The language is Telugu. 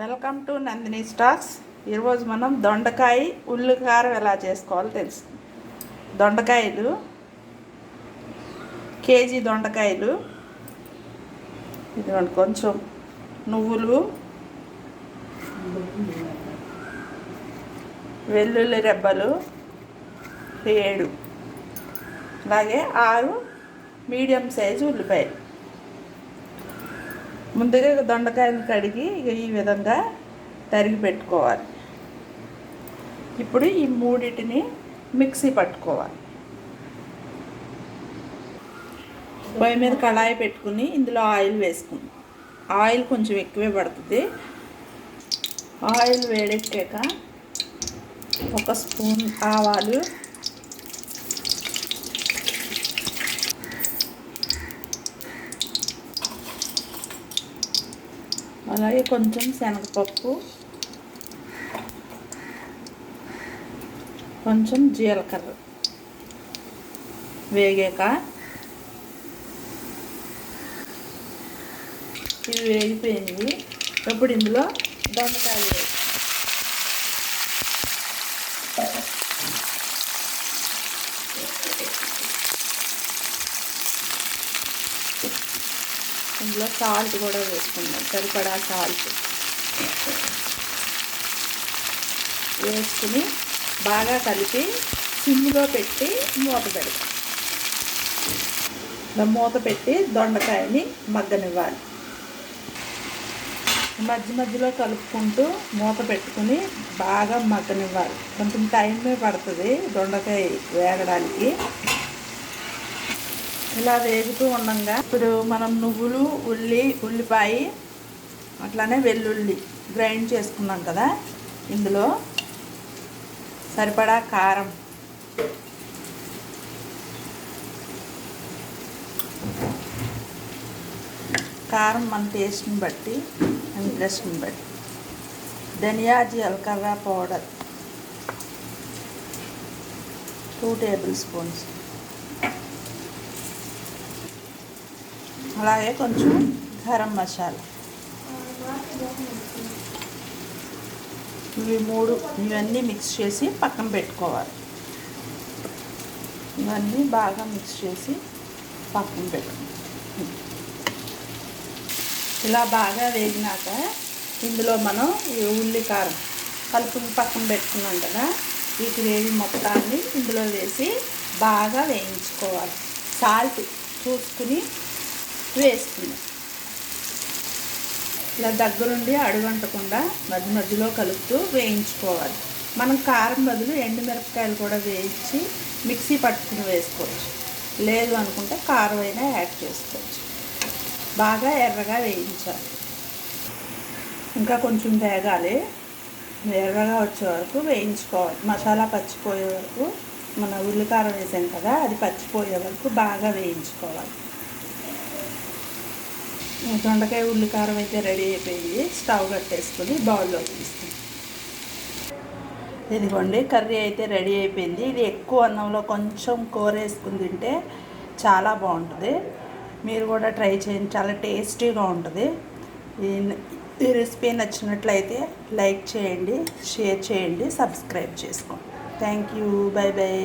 వెల్కమ్ టు నందిని స్టాక్స్ ఈరోజు మనం దొండకాయ ఉల్లికారం ఎలా చేసుకోవాలో తెలుసు. దొండకాయలు కేజీ దొండకాయలు ఇదిగోండి కొంచెం నువ్వులు వెల్లుల్లి రెబ్బలు ఏడు. అలాగే ఆరు మీడియం సైజు ఉల్లిపాయలు. ముందుగా దొండకాయలు కడిగి ఇక ఈ విధంగా తరిగి పెట్టుకోవాలి. ఇప్పుడు ఈ మూడింటిని మిక్సీ పట్టుకోవాలి. పొయ్యి మీద కళాయి పెట్టుకుని ఇందులో ఆయిల్ వేసుకుంది. ఆయిల్ కొంచెం ఎక్కువే పడుతుంది. ఆయిల్ వేడెక్కాక ఒక స్పూన్ ఆవాలు అలాగే కొంచెం శనగపప్పు కొంచెం జీలకర్ర వేగాక ఇది వేగిపోయింది. ఇప్పుడు ఇందులో దొండకాయలు వేసి ఇందులో సాల్ట్ కూడా వేసుకుందాం. సరిపడా సాల్ట్. వేసుకుని బాగా కలిపి సిమ్లో పెట్టి మూత పెడతాం. మూత పెట్టి దొండకాయని మగ్గనివ్వాలి. మధ్య మధ్యలో కలుపుకుంటూ మూత పెట్టుకుని బాగా మగ్గనివ్వాలి. కొంచెం టైమే పడుతుంది దొండకాయ వేగడానికి. ఇలా వేగుతూ ఉండగా. ఇప్పుడు మనం నువ్వులు ఉల్లి ఉల్లిపాయ అట్లానే వెల్లుల్లి గ్రైండ్ చేసుకున్నాం కదా. ఇందులో సరిపడా కారం. కారం మన టేస్ట్ని బట్టి ఇంట్రెస్ట్ని బట్టి. ధనియా జీలకర్ర పౌడర్. టూ టేబుల్ స్పూన్స్ అలాగే కొంచెం గరం మసాలా ఇవి మూడు ఇవన్నీ మిక్స్ చేసి పక్కన పెట్టుకోవాలి. ఇవన్నీ బాగా మిక్స్ చేసి పక్కన పెట్టుకోవాలి. ఇలా బాగా వేగినాక ఇందులో మనం ఈ ఉల్లి కారం కలుపుని పక్కన పెట్టుకున్నాం కదా ఈ గ్రేవీ మొత్తాన్ని ఇందులో వేసి బాగా వేయించుకోవాలి. సాల్ట్ చూసుకుని వేసుకుందాం ఇలా దగ్గరుండి అడుగంటకుండా మధ్య మధ్యలో కలుపుతూ వేయించుకోవాలి. మనం కారం బదులు ఎండుమిరపకాయలు కూడా వేయించి మిక్సీ పట్టుకుని వేసుకోవచ్చు. లేదు అనుకుంటే కారం అయినా యాడ్ చేసుకోవచ్చు. బాగా ఎర్రగా వేయించాలి. ఇంకా కొంచెం వేగాలి. ఎర్రగా వచ్చే వరకు వేయించుకోవాలి. మసాలా పచ్చిపోయే వరకు మన ఉల్లికారం వేసాం కదా అది పచ్చిపోయే వరకు బాగా వేయించుకోవాలి. దొండకాయ ఉల్లికారం అయితే రెడీ అయిపోయింది. స్టవ్ కట్టేసుకుని బౌల్లో తీసుకుంది ఇదిగోండి కర్రీ అయితే రెడీ అయిపోయింది. ఇది ఎక్కువ అన్నంలో కొంచెం కూర వేసుకుని తింటే చాలా బాగుంటుంది. మీరు కూడా ట్రై చేయండి చాలా టేస్టీగా ఉంటుంది. ఈ రెసిపీ నచ్చినట్లయితే లైక్ చేయండి షేర్ చేయండి సబ్స్క్రైబ్ చేసుకోండి. Thank you. Bye bye